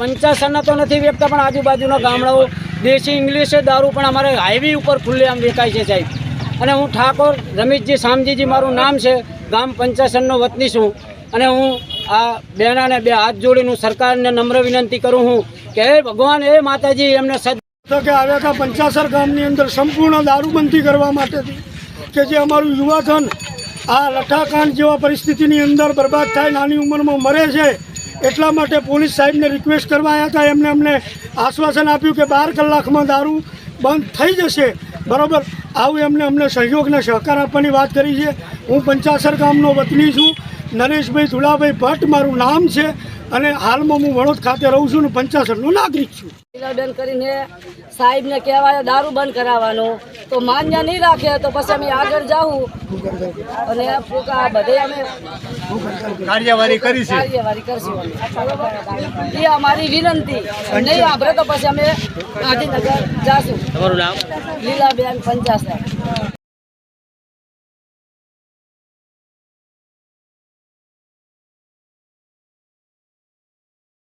પંચાસરના તો નથી વેચતા, પણ આજુબાજુના ગામડાઓ, દેશી ઇંગ્લિશે દારૂ પણ અમારે હાઈવે ઉપર ખુલ્લેઆમ વેચાય છે સાહેબ. અને હું ઠાકોર રમેશજી શામજીજી મારું નામ છે, ગામ પંચાસનનો વતની છું. અને હું આ બહેનાને બે હાથ જોડીને સરકારને નમ્ર વિનંતી કરું હું કે હે ભગવાન, હે માતાજી, એમને સદ કે આવે હતા પંચાસર ગામની અંદર સંપૂર્ણ દારૂબંધી કરવા માટેથી કે જે અમારું યુવાધન આ લઠાકાંડ જેવા પરિસ્થિતિની અંદર બરબાદ થાય, નાની ઉંમરમાં મરે છે એટલા માટે પોલીસ સાહેબને રિક્વેસ્ટ કરવા આવ્યા હતા. એમને અમને આશ્વાસન આપ્યું કે બાર કલાકમાં દારૂ બંધ થઈ જશે. બરાબર? આવું એમને અમને સહયોગને સહકાર આપવાની વાત કરી છે. હું પંચાસર ગામનો વતની છું. નરેશભાઈ ધુળાભાઈ ભટ્ટ મારું નામ છે અને હાલમાં હું વડોદ ખાતે રહું છું અને પંચાસરનો નાગરિક છું. બેન કરીને સાહેબને કહેવાય દારૂ બંધ કરાવવાનો. તો માન્ય નહીં રાખે તો પછી અમે આગળ જાઉં. અને આ બધે અમે કાર્યવાહી કરીશું કાર્યવાહી કરશું એ અમારી વિનંતી. નહીં આપણે તો પછી અમે ગાંધીનગર જાશું. તમારું નામ? લીલાબેન પંચાસર.